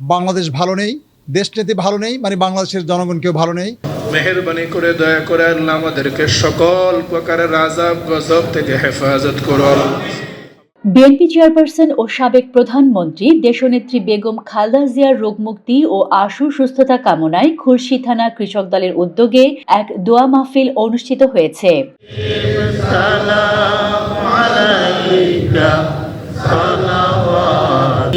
বাংলাদেশ ভালো নেই দেশনীতি ভালো নেই মানে বাংলাদেশের জনগণ কেউ ভালো নেই। মেহরবানি করে দয়া করে আল্লাহ আমাদেরকে সকল প্রকারের আজাব গজব থেকে হেফাজত করুন। বিএনপি চেয়ারপারসন ও সাবেক প্রধানমন্ত্রী দেশনেত্রী বেগম খালদা জিয়ার রোগমুক্তি ও আশু সুস্থতা কামনায় খুলশি থানা কৃষক দলের উদ্যোগে এক দোয়া মাহফিল অনুষ্ঠিত হয়েছে। সালাম আলাইকা সালাম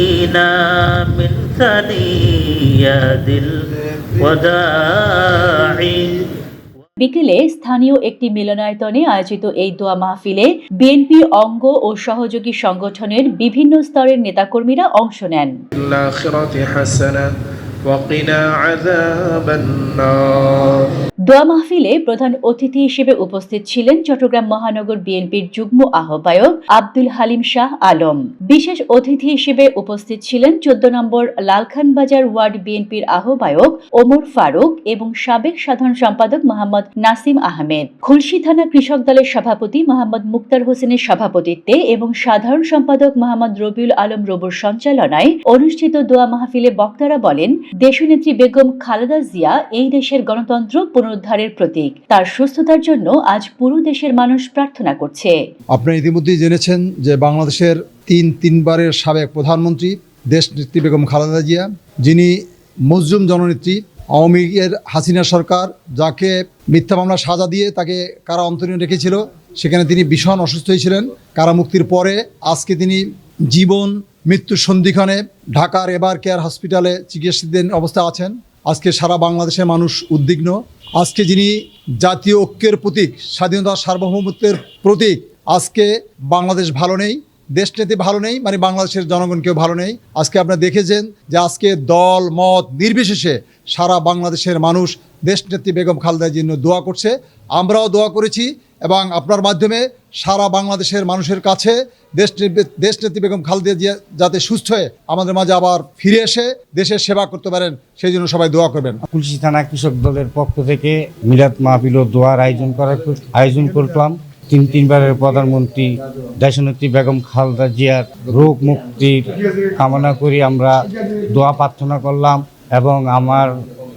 صلواتنا من ثنيات الوداع বিকেলে স্থানীয় একটি মিলনায়তনে আয়োজিত এই দোয়া মাহফিলে বিএনপি অঙ্গ ও সহযোগী সংগঠনের বিভিন্ন স্তরের নেতাকর্মীরা অংশ নেন الآخرة حسنة وقنا عذاب النار দোয়া মাহফিলে প্রধান অতিথি হিসেবে উপস্থিত ছিলেন চট্টগ্রাম মহানগর বিএনপির যুগ্ম আহ্বায়ক আব্দুল হালিম শাহ আলম। বিশেষ অতিথি হিসেবে উপস্থিত ছিলেন চোদ্দ নম্বর লালখান বাজার ওয়ার্ড বিএনপির আহ্বায়ক ওমর ফারুক এবং সাবেক সাধারণ সম্পাদক মোহাম্মদ নাসিম আহমেদ। খুলশি থানা কৃষক দলের সভাপতি মোহাম্মদ মুক্তার হোসেনের সভাপতিত্বে এবং সাধারণ সম্পাদক মোহাম্মদ রবিউল আলম রবুর সঞ্চালনায় অনুষ্ঠিত দোয়া মাহফিলে বক্তারা বলেন, দেশনেত্রী বেগম খালেদা জিয়া এই দেশের গণতন্ত্র পুনরুদ্ধারের প্রতীক। তার সুস্থতার জন্য আজ পুরো দেশের মানুষ প্রার্থনা করছে। আপনারা ইতিমধ্যেই জেনেছেন যে বাংলাদেশের তিন তিনবারের সাবেক প্রধানমন্ত্রী দেশ দেশনেত্রী বেগম খালেদা জিয়া, যিনি মজলুম জননেত্রী আওয়ামী লীগের হাসিনা সরকার, যাকে মিথ্যা মামলা সাজা দিয়ে তাকে কারা অন্তরীণ রেখেছিল, সেখানে তিনি ভীষণ অসুস্থ হয়েছিলেন। কারামুক্তির পরে আজকে তিনি জীবন, মৃত্যুর সন্ধিক্ষণে ঢাকার এবার কেয়ার হসপিটালে চিকিৎসাধীন অবস্থায় আছেন। আজকে সারা বাংলাদেশের মানুষ উদ্বিগ্ন। আজকে যিনি জাতীয় ঐক্যের প্রতীক, স্বাধীনতা সার্বভৌমত্বের প্রতীক, আজকে বাংলাদেশ ভালো নেই দেশনীতি ভালো নেই মানে বাংলাদেশের জনগণ কেউ ভালো নেই। আজকে আপনারা দেখেছেন যে আজকে দল, মত নির্বিশেষে সারা বাংলাদেশের মানুষ দেশনেত্রী বেগম খালেদার জন্য দোয়া করছে। আমরাও দোয়া করেছি এবং আপনার মাধ্যমে সারা বাংলাদেশের মানুষের কাছে দেশ দেশনেত্রী বেগম খালেদা জিয়া যাতে সুস্থ হয়ে আমাদের মাঝে আবার ফিরে এসে দেশের সেবা করতে পারেন, সেই জন্য সবাই দোয়া করবেন। তুলসী থানা কৃষক দলের পক্ষ থেকে মিলাদ মাহফিল ও দোয়ার আয়োজন করার আয়োজন করলাম। তিন, তিনবারের প্রধানমন্ত্রী দেশনেত্রী বেগম খালেদা জিয়ার রোগ মুক্তির কামনা করি আমরা দোয়া প্রার্থনা করলাম এবং আমার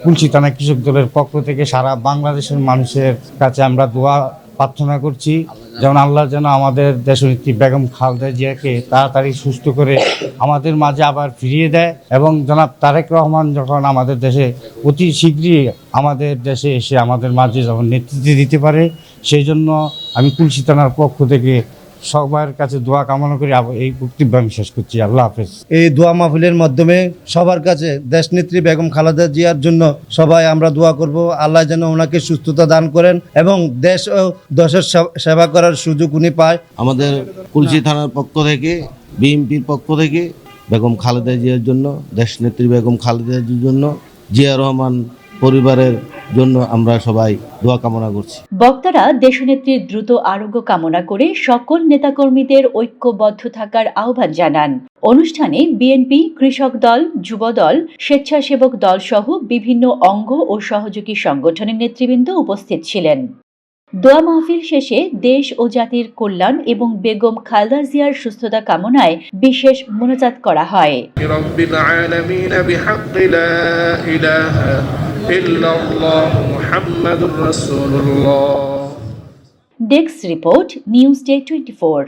তুলসী থানা কৃষক দলের পক্ষ থেকে সারা বাংলাদেশের মানুষের কাছে আমরা দোয়া প্রার্থনা করছি। যেমন আল্লাহ যেন আমাদের দেশনেত্রী বেগম খালদা জিয়াকে তাড়াতাড়ি সুস্থ করে আমাদের মাঝে আবার ফিরিয়ে দেয় এবং জনাব তারেক রহমান যখন আমাদের দেশে অতি শীঘ্রই আমাদের দেশে এসে আমাদের মাঝে যখন নেতৃত্ব দিতে পারে, সেই জন্য আমি তুলসী থানার পক্ষ থেকে সবার কাছে দোয়া কামনা করি এই বক্তব্য আমি শেষ করছি। আল্লাহ হাফেজ। এই দোয়া মাহফিলের মাধ্যমে সবার কাছে দেশনেত্রী বেগম খালেদা জিয়ার জন্য সবাই আমরা দোয়া করব। আল্লাহ যেন ওনাকে সুস্থতা দান করেন এবং দেশ ও দেশের সেব- সেবা করার সুযোগ উনি পায়। আমাদের কুলসি থানার পক্ষ থেকে বিএনপির পক্ষ থেকে বেগম খালেদা জিয়ার জন্য দেশনেত্রী বেগম খালেদা জিয়ার জন্য জিয়া রহমান পরিবারের জন্য আমরা সবাই দোয়া কামনা করছি। বক্তারা দেশনেত্রীর দ্রুত আরোগ্য কামনা করে সকল নেতাকর্মীদের ঐক্যবদ্ধ থাকার আহ্বান জানান। অনুষ্ঠানে বিএনপি কৃষক দল যুবদল স্বেচ্ছাসেবক দল সহ বিভিন্ন অঙ্গ ও সহযোগী সংগঠনের নেতৃবৃন্দ উপস্থিত ছিলেন। দোয়া মাহফিল শেষে দেশ ও জাতির কল্যাণ এবং বেগম খালদা জিয়ার সুস্থতা কামনায় বিশেষ মোনাজাত করা হয়। Desk report news day twenty four